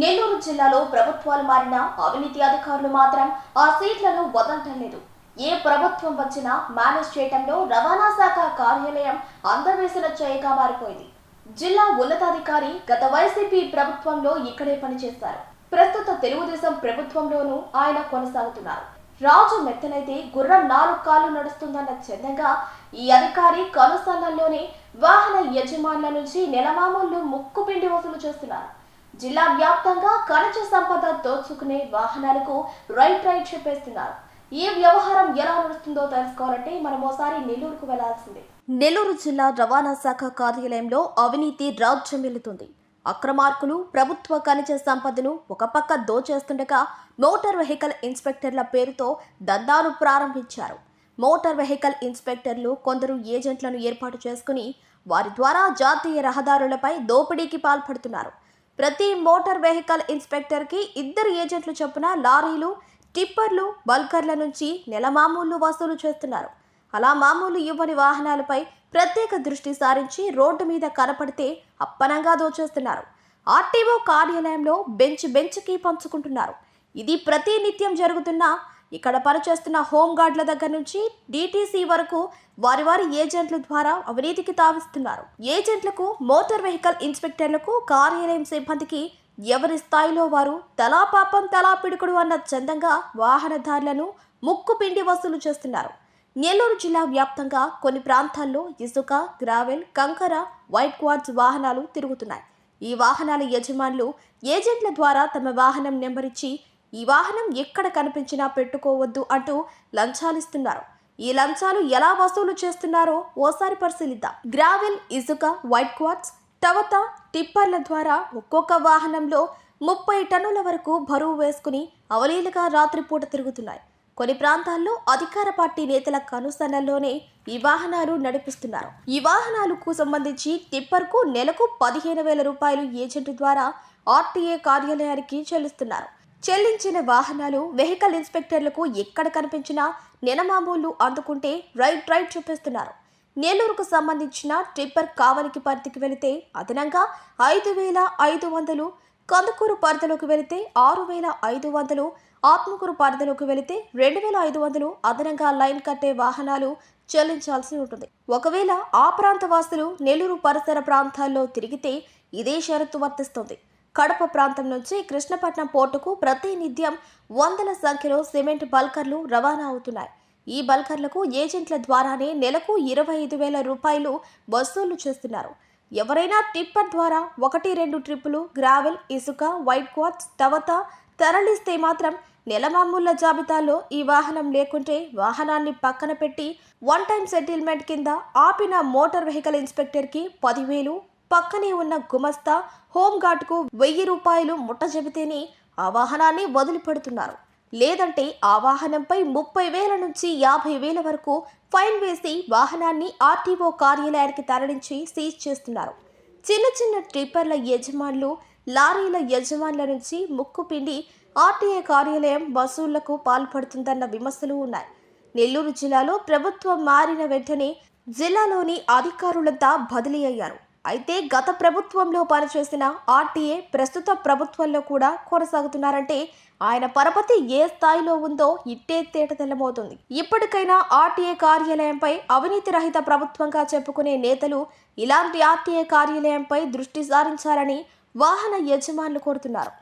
నెల్లూరు జిల్లాలో ప్రభుత్వాలు మారిన అవినీతి అధికారులు మాత్రం ఆ సీట్లను వదలటం లేదు. ఏ ప్రభుత్వం వచ్చినా మేనేజ్ చేయడంలో రవాణా శాఖ కార్యాలయం అందవేసిన చేయగా మారిపోయింది. జిల్లా ఉన్నతాధికారి గత వైసీపీ ప్రభుత్వంలో ఇక్కడే పనిచేశారు ప్రస్తుత తెలుగుదేశం ప్రభుత్వంలోనూ ఆయన కొనసాగుతున్నారు. రాజు మెత్తనైతే గుర్రం నాలుగు కాళ్ళు నడుస్తుందన్న చందంగా ఈ అధికారి కనుసంధంలోనే వాహన యజమానుల నుంచి నెలమామూళ్ళు ముక్కుపిండి వసూలు చేస్తున్నారు. జిల్లా వ్యాప్తంగా ఖనిజ సంపద దోచుకునే వాహనాలకు రైట్ రైట్ చెప్పేస్తున్నారు. ఈ వ్యవహారం ఎలా నడుస్తుందో తెలుసుకోవాలంటే మనం ఓసారి నెల్లూరుకు వెళ్ళాల్సిందే. నెల్లూరు జిల్లా రవాణా శాఖ కార్యాలయంలో అవినీతి రాజ్యం అక్రమార్కులు ప్రభుత్వ ఖనిజ సంపదను ఒక పక్క దోచేస్తుండగా మోటార్ వెహికల్ ఇన్స్పెక్టర్ల పేరుతో దందాలు ప్రారంభించారు. మోటార్ వెహికల్ ఇన్స్పెక్టర్లు కొందరు ఏజెంట్లను ఏర్పాటు చేసుకుని వారి ద్వారా జాతీయ రహదారులపై దోపిడీకి పాల్పడుతున్నారు. ప్రతి మోటార్ వెహికల్ ఇన్స్పెక్టర్కి ఇద్దరు ఏజెంట్లు చొప్పున లారీలు టిప్పర్లు బల్కర్ల నుంచి నెల మామూలు వసూలు చేస్తున్నారు. అలా మామూలు ఇవ్వని వాహనాలపై ప్రత్యేక దృష్టి సారించి రోడ్డు మీద కనపడితే అప్పనంగా దోచేస్తున్నారు. ఆర్టీఓ కార్యాలయంలో బెంచ్ బెంచ్కి పంచుకుంటున్నారు. ఇది ప్రతి నిత్యం జరుగుతున్న ఇక్కడ పనిచేస్తున్న హోంగార్డుల దగ్గర నుంచి డీటీసీ వరకు వారి వారి ఏజెంట్ల ద్వారా అవినీతికి తావిస్తున్నారు. ఏజెంట్లకు మోటార్ వెహికల్ ఇన్స్పెక్టర్లకు కార్యాలయం సిబ్బందికి ఎవరి స్థాయిలో వారు తలా పాపం తలా పిడుకుడు అన్న చందంగా వాహనదారులను ముక్కు పిండి వసూలు చేస్తున్నారు. నెల్లూరు జిల్లా వ్యాప్తంగా కొన్ని ప్రాంతాల్లో ఇసుక గ్రావెల్ కంకర వైట్ క్వార్ట్స్ వాహనాలు తిరుగుతున్నాయి. ఈ వాహనాల యజమానులు ఏజెంట్ల ద్వారా తమ వాహనం నెంబర్ ఇచ్చి ఈ వాహనం ఎక్కడ కనిపించినా పెట్టుకోవద్దు అంటూ లంచాలిస్తున్నారు. ఈ లంచాలు ఎలా వసూలు చేస్తున్నారో ఓసారి పరిశీలిద్దాం. గ్రావెల్ ఇసుక వైట్ క్వార్ట్స్ తవత టిప్పర్ల ద్వారా ఒక్కొక్క వాహనంలో ముప్పై టన్నుల వరకు బరువు వేసుకుని అవలీలుగా రాత్రిపూట తిరుగుతున్నాయి. కొన్ని ప్రాంతాల్లో అధికార పార్టీ నేతల కనుసన్నల్లోనే ఈ వాహనాలు నడిపిస్తున్నారు. ఈ వాహనాలకు సంబంధించి టిప్పర్కు నెలకు పదిహేను వేల రూపాయలు ఏజెంట్ ద్వారా ఆర్టీఏ కార్యాలయానికి చెల్లిస్తున్నారు. చెల్లించిన వాహనాలు వెహికల్ ఇన్స్పెక్టర్లకు ఎక్కడ కనిపించినా నెనమామూలు అందుకుంటే రైట్ రైట్ చూపిస్తున్నారు. నెల్లూరుకు సంబంధించిన ట్రిప్పర్ కావలికి పరిధికి వెళితే అదనంగా ఐదు వేల ఐదు వందలు కందుకూరు పరిధిలోకి వెళితే ఆరు వేల ఐదు వందలు ఆత్మకూరు పరిధిలోకి వెళితే రెండు వేల ఐదు వందలు అదనంగా లైన్ కట్టే వాహనాలు చెల్లించాల్సి ఉంటుంది. ఒకవేళ ఆ ప్రాంత వాసులు నెల్లూరు పరిసర ప్రాంతాల్లో తిరిగితే ఇదే షరతు వర్తిస్తుంది. కడప ప్రాంతం నుంచి కృష్ణపట్నం పోర్టుకు ప్రతినిత్యం వందల సంఖ్యలో సిమెంట్ బల్కర్లు రవాణా అవుతున్నాయి. ఈ బల్కర్లకు ఏజెంట్ల ద్వారానే నెలకు ఇరవై ఐదు వేల రూపాయలు వసూలు చేస్తున్నారు. ఎవరైనా టిప్పర్ ద్వారా ఒకటి రెండు ట్రిప్పులు గ్రావెల్ ఇసుక వైట్ క్వార్ట్స్ టవత తరలిస్తే మాత్రం నెలమామూళ్ళ జాబితాలో ఈ వాహనం లేకుంటే వాహనాన్ని పక్కన పెట్టి వన్ టైం సెటిల్మెంట్ కింద ఆపిన మోటార్ వెహికల్ ఇన్స్పెక్టర్కి పదివేలు పక్కనే ఉన్న గుమస్తా హోంగార్డ్కు వెయ్యి రూపాయలు ముట్ట చెబితేనే ఆ వాహనాన్ని వదిలిపెడుతున్నారు. లేదంటే ఆ వాహనంపై ముప్పై వేల నుంచి యాభై వేల వరకు ఫైన్ వేసి వాహనాన్ని ఆర్టీఓ కార్యాలయానికి తరలించి సీజ్ చేస్తున్నారు. చిన్న చిన్న ట్రిప్పర్ల యజమానులు లారీల యజమానుల నుంచి ముక్కు పిండి ఆర్టీఏ కార్యాలయం వసూళ్ళకు పాల్పడుతుందన్న విమర్శలు ఉన్నాయి. నెల్లూరు జిల్లాలో ప్రభుత్వం మారిన వెంటనే జిల్లాలోని అధికారులంతా బదిలీ అయ్యారు. అయితే గత ప్రభుత్వంలో పనిచేసిన ఆర్టీఏ ప్రస్తుత ప్రభుత్వంలో కూడా కొనసాగుతున్నారంటే ఆయన పరపతి ఏ స్థాయిలో ఉందో ఇట్టే తేట తెల్లమవుతుంది ఇప్పటికైనా ఆర్టీఏ కార్యాలయంపై అవినీతి రహిత ప్రభుత్వంగా చెప్పుకునే నేతలు ఇలాంటి ఆర్టీఏ కార్యాలయంపై దృష్టి సారించాలని వాహన యజమానులు కోరుతున్నారు.